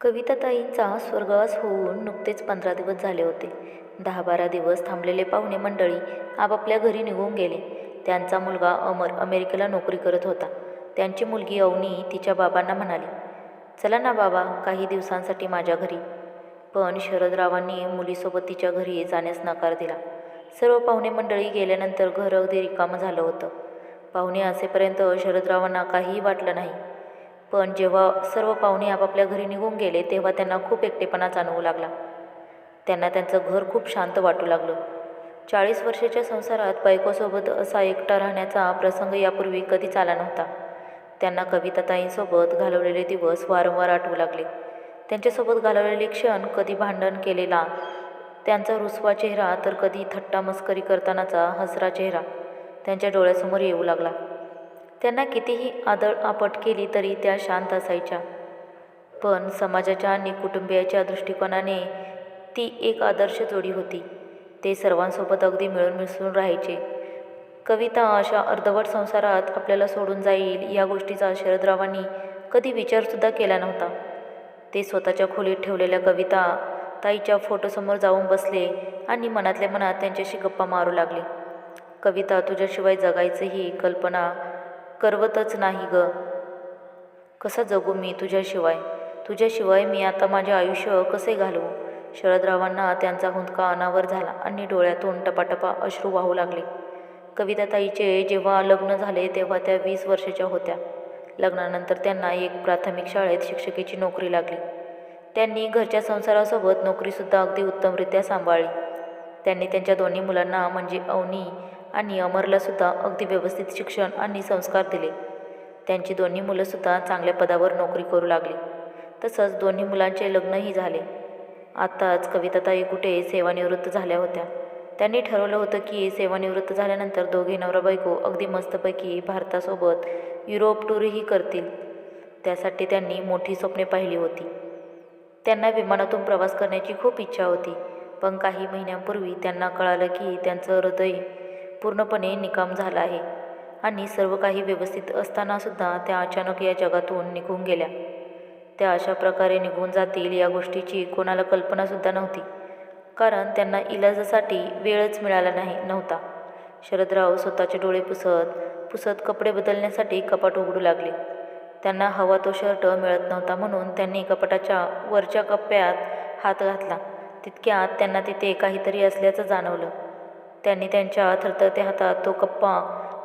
कविताताईंचा स्वर्गवास होऊन नुकतेच पंधरा दिवस झाले होते. दहा बारा दिवस थांबलेले पाहुणे मंडळी आपापल्या घरी निघून गेले. त्यांचा मुलगा अमर अमेरिकेला नोकरी करत होता. त्यांची मुलगी अवनी तिच्या बाबांना म्हणाली चला ना बाबा काही दिवसांसाठी माझ्या घरी. पण शरदरावांनी मुलीसोबत तिच्या घरी जाण्यास नकार दिला. सर्व पाहुणे मंडळी गेल्यानंतर घर अगदी रिकामं झालं होतं. पाहुणे असेपर्यंत शरदरावांना काहीही वाटलं नाही. पण जेव्हा सर्व पाहुणे आपापल्या घरी निघून गेले तेव्हा त्यांना खूप एकटेपणा जाणवू लागला. त्यांना त्यांचं घर खूप शांत वाटू लागलं. चाळीस वर्षाच्या संसारात बायकोसोबत असा एकटा राहण्याचा प्रसंग यापूर्वी कधीच आला नव्हता. त्यांना कविताताईंसोबत घालवलेले दिवस वारंवार आठवू लागले. त्यांच्यासोबत घालवलेले क्षण कधी भांडण केलेला त्यांचा रुसवा चेहरा तर कधी थट्टा मस्करी करतानाचा हसरा चेहरा त्यांच्या डोळ्यासमोर येऊ लागला. त्यांना कितीही आदळ आपट केली तरी त्या शांत असायच्या. पण समाजाच्या आणि कुटुंबियाच्या दृष्टिकोनाने ती एक आदर्श जोडी होती. ते सर्वांसोबत अगदी मिळून मिसळून राहायचे. कविता अशा अर्धवट संसारात आपल्याला सोडून जाईल या गोष्टीचा शरदरावांनी कधी विचारसुद्धा केला नव्हता. ते स्वतःच्या खोलीत ठेवलेल्या कविता ताईच्या फोटोसमोर जाऊन बसले आणि मनातल्या मनात त्यांच्याशी गप्पा मारू लागले. कविता तुझ्याशिवाय जगायचंही कल्पना करवतच नाही ग. कसं जगू मी तुझ्याशिवाय? तुझ्याशिवाय मी आता माझे आयुष्य कसे घालवू? शरदरावांना त्यांचा हुंदका अनावर झाला आणि डोळ्यातून टपाटपा अश्रू वाहू लागले. कविताताईचे जेव्हा लग्न झाले तेव्हा त्या वीस वर्षाच्या होत्या. लग्नानंतर त्यांना एक प्राथमिक शाळेत शिक्षकेची नोकरी लागली. त्यांनी घरच्या संसारासोबत नोकरीसुद्धा अगदी उत्तमरित्या सांभाळली. त्यांनी त्यांच्या दोन्ही मुलांना म्हणजे अवनी आणि अमरलासुद्धा अगदी व्यवस्थित शिक्षण आणि संस्कार दिले. त्यांची दोन्ही मुलंसुद्धा चांगल्या पदावर नोकरी करू लागली. तसंच दोन्ही मुलांचे लग्नही झाले. आत्ताच कविताताई कुठे सेवानिवृत्त झाल्या होत्या. त्यांनी ठरवलं होतं की सेवानिवृत्त झाल्यानंतर दोघे नवरा बायको अगदी मस्तपैकी भारतासोबत युरोप टूरही करतील. त्यासाठी त्यांनी मोठी स्वप्ने पाहिली होती. त्यांना विमानातून प्रवास करण्याची खूप इच्छा होती. पण काही महिन्यांपूर्वी त्यांना कळालं की त्यांचं हृदय पूर्णपणे निकाम झाला आहे. आणि सर्व काही व्यवस्थित असतानासुद्धा त्या अचानक या जगातून निघून गेल्या. त्या अशा प्रकारे निघून जातील या गोष्टीची कोणाला कल्पनासुद्धा नव्हती. कारण त्यांना इलाजासाठी वेळच मिळाला नाही नव्हता. शरदराव स्वतःचे डोळे पुसत पुसत कपडे बदलण्यासाठी कपाट उघडू लागले. त्यांना हवा तो शर्ट मिळत नव्हता म्हणून त्यांनी कपाटाच्या वरच्या कप्प्यात हात घातला. तितक्यात त्यांना तिथे काहीतरी असल्याचं जाणवलं. त्यांनी त्यांच्या थरथरत्या हातात तो कप्पा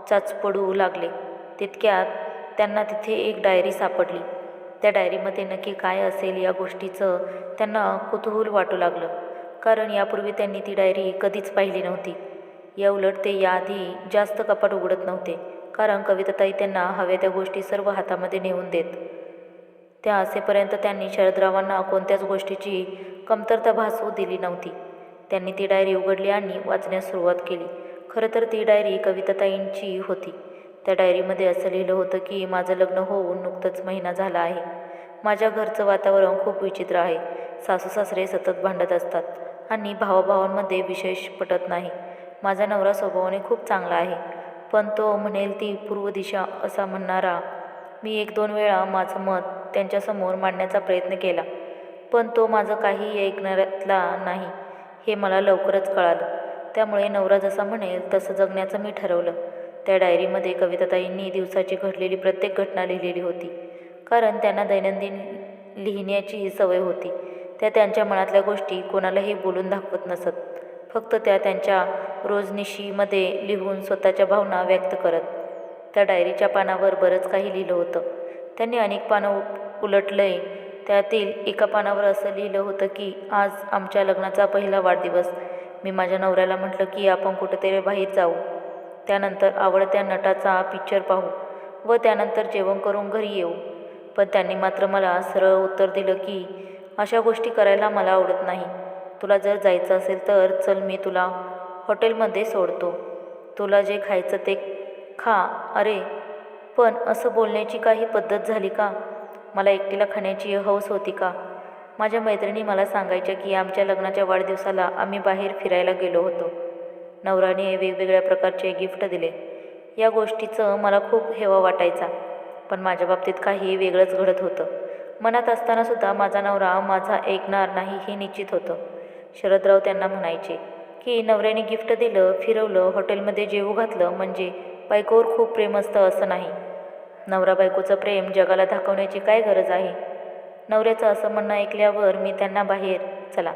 चाचपडू लागले. तितक्यात त्यांना तिथे एक डायरी सापडली. त्या डायरीमध्ये नक्की काय असेल या गोष्टीचं त्यांना कुतूहल वाटू लागलं. कारण यापूर्वी त्यांनी ती डायरी कधीच पाहिली नव्हती. या उलट ते याआधी जास्त कपाट उघडत नव्हते कारण कविताताई त्यांना हव्या त्या गोष्टी सर्व हातामध्ये नेऊन देत. त्या असेपर्यंत त्यांनी शरदरावांना कोणत्याच गोष्टीची कमतरता भासवू दिली नव्हती. त्यांनी ती डायरी उघडली आणि वाचण्यास सुरुवात केली. खरं तर ती डायरी कविताताईंची होती. त्या डायरीमध्ये असं लिहिलं होतं की माझं लग्न होऊन नुकतंच महिना झाला आहे. माझ्या घरचं वातावरण खूप विचित्र आहे. सासू सासरे सतत भांडत असतात आणि भावाभावांमध्ये विशेष पटत नाही. माझा नवरा स्वभावाने खूप चांगला आहे. पण तो म्हणेल ती पूर्व दिशा असा म्हणणारा मी एक दोन वेळा माझं मत त्यांच्यासमोर मांडण्याचा प्रयत्न केला. पण तो माझं काही ऐकणाऱ्यातला नाही. हे मला लवकरच कळालं. त्यामुळे नवरा जसा म्हणेल तसं जगण्याचं मी ठरवलं. त्या डायरीमध्ये कविताताईंनी दिवसाची घडलेली प्रत्येक घटना लिहिलेली होती. कारण त्यांना दैनंदिन लिहिण्याची सवय होती. त्या त्यांच्या मनातल्या गोष्टी कोणालाही बोलून दाखवत नसत. फक्त त्या त्यांच्या रोजनिशीमध्ये लिहून स्वतःच्या भावना व्यक्त करत. त्या डायरीच्या पानावर बरंच काही लिहिलं होतं. त्यांनी अनेक पानं उलटलंय. त्यातील एका पानावर असं लिहिलं होतं की आज आमच्या लग्नाचा पहिला वाढदिवस. मी माझ्या नवऱ्याला म्हटलं की आपण कुठेतरी बाहेर जाऊ. त्यानंतर आवडत्या नटाचा पिक्चर पाहू व त्यानंतर जेवण करून घरी येऊ. पण त्यांनी मात्र मला सरळ उत्तर दिलं की अशा गोष्टी करायला मला आवडत नाही. तुला जर जायचं असेल तर चल मी तुला हॉटेलमध्ये सोडतो. तुला जे खायचं ते खा. अरे पण असं बोलण्याची काही पद्धत झाली का? मला एकटीला खाण्याची हौस होती का? माझ्या मैत्रिणी मला सांगायच्या की आमच्या लग्नाच्या वाढदिवसाला आम्ही बाहेर फिरायला गेलो होतो. नवराने वेगवेगळ्या प्रकारचे गिफ्ट दिले. या गोष्टीचं मला खूप हेवा वाटायचा. पण माझ्या बाबतीत काही वेगळंच घडत होतं. मनात असतानासुद्धा माझा नवरा माझा ऐकणार नाही हे निश्चित होतं. शरदराव त्यांना म्हणायचे की नवऱ्याने गिफ्ट दिलं फिरवलं हॉटेलमध्ये जेवू घातलं म्हणजे बायकोवर खूप प्रेम असतं असं नाही. नवरा बायकोचं प्रेम जगाला दाखवण्याची काय गरज आहे? नवऱ्याचं असं म्हणणं ऐकल्यावर मी त्यांना बाहेर चला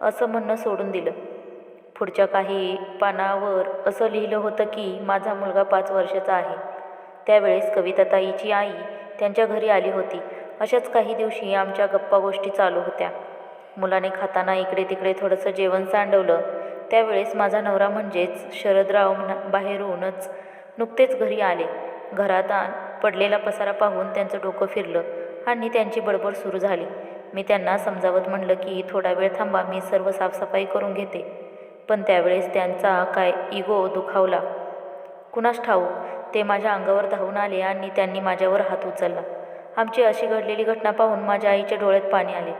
असं म्हणणं सोडून दिलं. पुढच्या काही पानावर असं लिहिलं होतं की माझा मुलगा पाच वर्षाचा आहे. त्यावेळेस कविताताईची आई त्यांच्या घरी आली होती. अशाच काही दिवशी आमच्या गप्पा गोष्टी चालू होत्या. मुलाने खाताना इकडे तिकडे थोडंसं जेवण सांडवलं. त्यावेळेस माझा नवरा म्हणजेच शरदराव म्हणा बाहेरूनच नुकतेच घरी आले. घरात पडलेला पसारा पाहून त्यांचं डोकं फिरलं आणि त्यांची बडबड सुरू झाली. मी त्यांना समजावत म्हणलं की थोडा वेळ थांबा मी सर्व साफसफाई करून घेते. पण त्यावेळेस त्यांचा काय इगो दुखावला. कुणास ठाऊ ते माझ्या अंगावर धावून आले आणि त्यांनी माझ्यावर हात उचलला. आमची अशी घडलेली घटना पाहून माझ्या आईच्या डोळ्यात पाणी आले.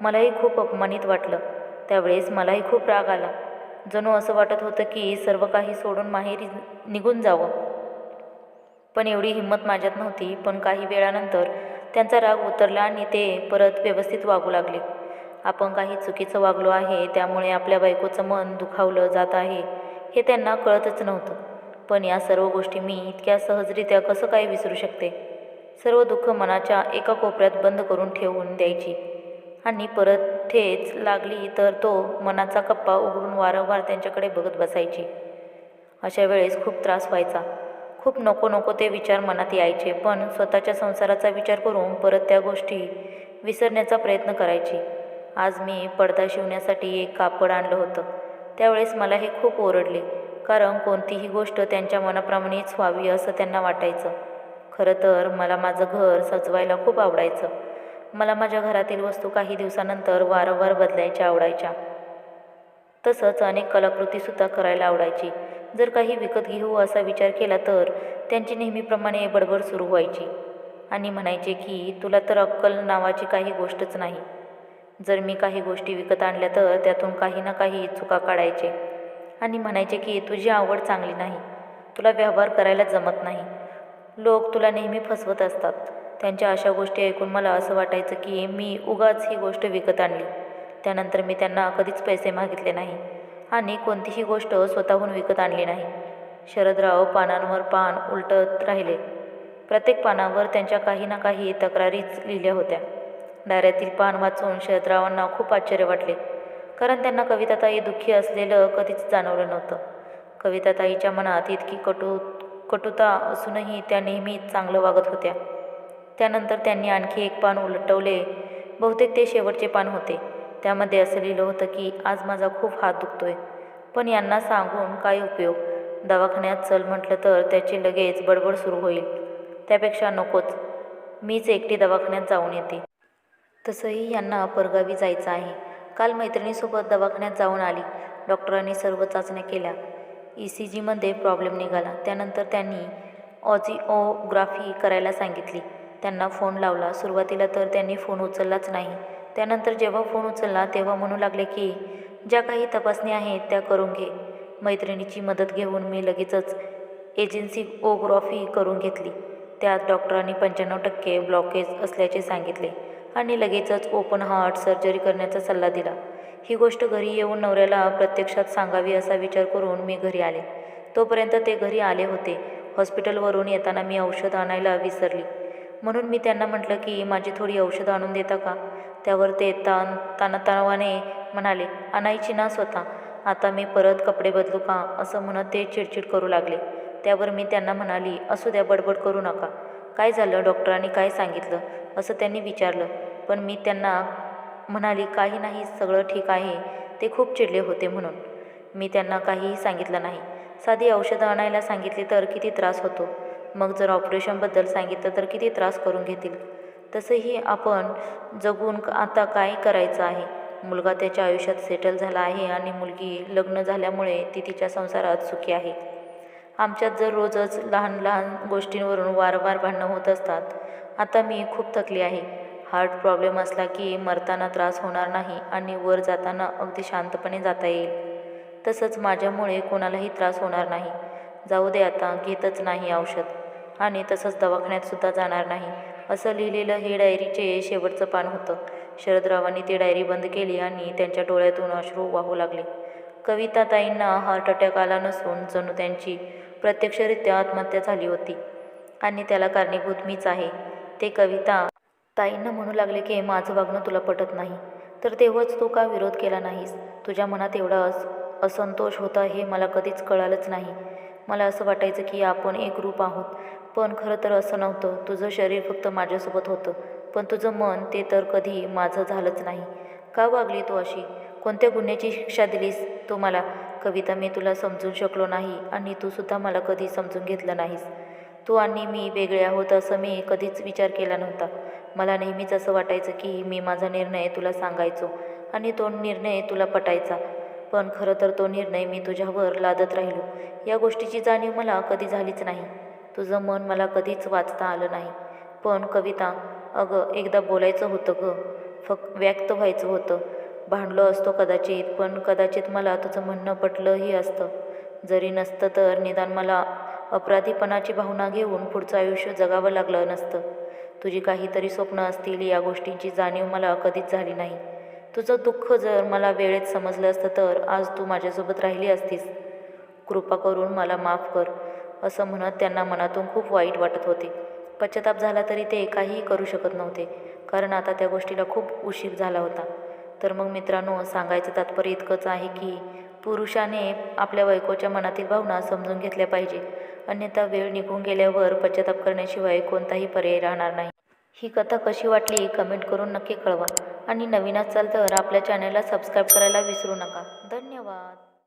मलाही खूप अपमानित वाटलं. त्यावेळेस मलाही खूप राग आला. जणू असं वाटत होतं की सर्व काही सोडून माहेरी निघून जावं. पण एवढी हिंमत माझ्यात नव्हती. पण काही वेळानंतर त्यांचा राग उतरला आणि ते परत व्यवस्थित वागू लागले. आपण काही चुकीचं वागलो आहे त्यामुळे आपल्या बायकोचं मन दुखावलं जात आहे हे त्यांना कळतच नव्हतं. पण या सर्व गोष्टी मी इतक्या सहजरित्या कसं काय विसरू शकते? सर्व दुःख मनाच्या एका कोपऱ्यात बंद करून ठेवून द्यायची. आणि परत ठेच लागली तर तो मनाचा कप्पा उघडून वारंवार त्यांच्याकडे बघत बसायची. अशा वेळेस खूप त्रास व्हायचा. खूप नको नको ते विचार मनात यायचे पण स्वतःच्या संसाराचा विचार करून परत त्या गोष्टी विसरण्याचा प्रयत्न करायची. आज मी पडदा शिवण्यासाठी एक कापड आणलं होतं. त्यावेळेस मला हे खूप ओरडले कारण कोणतीही गोष्ट त्यांच्या मनाप्रमाणेच व्हावी असं त्यांना वाटायचं. खरं तर मला माझं घर सजवायला खूप आवडायचं. मला माझ्या घरातील वस्तू काही दिवसानंतर वारंवार बदलायच्या आवडायच्या. तसंच अनेक कलाकृतीसुद्धा करायला आवडायची. जर काही विकत घेऊ असा विचार केला तर त्यांची नेहमीप्रमाणे बडबड सुरू व्हायची. आणि म्हणायचे की तुला तर अक्कल नावाची काही गोष्टच नाही. जर मी काही गोष्टी विकत आणल्या तर त्यातून काही ना काही चुका काढायचे. आणि म्हणायचे की तुझी आवड चांगली नाही. तुला व्यवहार करायला जमत नाही. लोक तुला नेहमी फसवत असतात. त्यांच्या अशा गोष्टी ऐकून मला असं वाटायचं की मी उगाच ही गोष्ट विकत आणली. त्यानंतर मी त्यांना कधीच पैसे मागितले नाही आणि कोणतीही गोष्ट स्वतःहून विकत आणली नाही. शरदराव पानांवर पान उलटत राहिले. प्रत्येक पानावर त्यांच्या काही ना काही तक्रारीच लिहिल्या होत्या. डायऱ्यातील पान वाचून शरदरावांना खूप आश्चर्य वाटले कारण त्यांना कविताताई दुःखी असलेलं कधीच जाणवलं नव्हतं. कविताताईच्या मनात इतकी कटू कटुता असूनही त्या नेहमी चांगलं वागत होत्या. त्यानंतर त्यांनी आणखी एक पान उलटवले. बहुतेक ते शेवटचे पान होते. त्यामध्ये असं लिहिलं होतं की आज माझा खूप हात दुखतो आहे पण यांना सांगून काय उपयोग. दवाखान्यात चल म्हटलं तर त्याची लगेच बडबड सुरू होईल. त्यापेक्षा नकोच. मीच एकटी दवाखान्यात जाऊन येते. तसंही यांना परगावी जायचं आहे. काल मैत्रिणीसोबत दवाखान्यात जाऊन आली. डॉक्टरांनी सर्व चाचण्या केल्या. ई सी जीमध्ये प्रॉब्लेम निघाला. त्यानंतर त्यांनी ऑजिओग्राफी करायला सांगितली. त्यांना फोन लावला. सुरुवातीला तर त्यांनी फोन उचललाच नाही. त्यानंतर जेव्हा फोन उचलला तेव्हा म्हणू लागले की ज्या काही तपासणी आहेत त्या करून घे. मैत्रिणीची मदत घेऊन मी लगेचच एजन्सी ओग्रॉफी करून घेतली. त्यात डॉक्टरांनी पंच्याण्णव टक्के ब्लॉकेज असल्याचे सांगितले आणि लगेचच ओपन हार्ट सर्जरी करण्याचा सल्ला दिला. ही गोष्ट घरी येऊन नवऱ्याला प्रत्यक्षात सांगावी असा विचार करून मी घरी आले. तोपर्यंत ते घरी आले होते. हॉस्पिटलवरून येताना मी औषध आणायला विसरली. म्हणून मी त्यांना म्हटलं की माझी थोडी औषधं आणून देता का? त्यावर ते ताण ताणतणावाने म्हणाले आणायची ना स्वतः. आता मी परत कपडे बदलू का? असं म्हणत ते चिडचिड करू लागले. त्यावर मी त्यांना म्हणाली असू द्या बडबड करू नका. काय झालं डॉक्टरांनी काय सांगितलं? असं त्यांनी विचारलं. पण मी त्यांना म्हणाली काही नाही सगळं ठीक आहे. ते खूप चिडले होते म्हणून. मी त्यांना काहीही सांगितलं नाही. साधी औषधं आणायला सांगितली तर किती त्रास होतो. मग जर ऑपरेशनबद्दल सांगितलं तर किती त्रास करून घेतील? तसंही आपण जगून आता काय करायचं आहे? मुलगा त्याच्या आयुष्यात सेटल झाला आहे आणि मुलगी लग्न झाल्यामुळे ती तिच्या संसारात सुखी आहे. आमच्यात जर रोजच लहान लहान गोष्टींवरून वारंवार भांडणं होत असतात आता मी खूप थकली आहे. हार्ट प्रॉब्लेम असला की मरताना त्रास होणार नाही आणि वर जाताना अगदी शांतपणे जाता येईल. तसंच माझ्यामुळे कोणालाही त्रास होणार नाही. जाऊ दे आता घेतच नाही औषध. आणि तसंच दवाखान्यातसुद्धा जाणार नाही. असं लिहिलेलं हे डायरीचे शेवटचं पान होतं. शरदरावांनी ती डायरी बंद केली आणि त्यांच्या डोळ्यातून अश्रू वाहू लागले. कविता ताईंना हार्ट अटॅक आला नसून जणू त्यांची प्रत्यक्षरित्या आत्महत्या झाली होती. आणि त्याला कारणीभूत मीच आहे. ते कविता ताईंना म्हणू लागले की माझं वागणं तुला पटत नाही. तर तेव्हाच तू का विरोध केला नाहीस? तुझ्या मनात एवढा अस असंतोष होता हे मला कधीच कळालंच नाही. मला असं वाटायचं की आपण एक रूप आहोत. पण खरं तर असं नव्हतं. तुझं शरीर फक्त माझ्यासोबत होतं. पण तुझं मन ते तर कधी माझं झालंच नाही. का वागली तू अशी? कोणत्या गुन्ह्याची शिक्षा दिलीस तू मला? कविता मी तुला समजून शकलो नाही आणि तू सुद्धा मला कधी समजून घेतलं नाहीस. तू आणि मी वेगळे आहोत असं मी कधीच विचार केला नव्हता. मला नेहमीच असं वाटायचं की मी माझा निर्णय तुला सांगायचो आणि तो निर्णय तुला पटायचा. पण खरं तर तो निर्णय मी तुझ्यावर लादत राहिलो. या गोष्टीची जाणीव मला कधी झालीच नाही. तुझं मन मला कधीच वाचता आलं नाही. पण कविता अगं एकदा बोलायचं होतं गं. फक्त व्यक्त व्हायचं होतं. भांडलो असतो कदाचित पण कदाचित मला तुझं म्हणणं पटलंही असतं. जरी नसतं तर निदान मला अपराधीपणाची भावना घेऊन पुढचं आयुष्य जगावं लागलं नसतं. तुझी काहीतरी स्वप्न असतील या गोष्टींची जाणीव मला कधीच झाली नाही. तुझं दुःख जर मला वेळेत समजलं असतं तर आज तू माझ्यासोबत राहिली असतीस. कृपा करून मला माफ कर. असं म्हणत त्यांना मनातून खूप वाईट वाटत होते. पश्चाताप झाला तरी ते काहीही करू शकत नव्हते कारण आता त्या गोष्टीला खूप उशीर झाला होता. तर मग मित्रांनो सांगायचं तात्पर्य इतकंच आहे की पुरुषाने आपल्या बायकोच्या मनातील भावना समजून घेतल्या पाहिजे. अन्यथा वेळ निघून गेल्यावर पश्चाताप करण्याशिवाय कोणताही पर्याय राहणार नाही. ही कथा कशी वाटली कमेंट करून नक्की कळवा. आणि नवीन असाल तर आपल्या चॅनलला सबस्क्राईब करायला विसरू नका. धन्यवाद.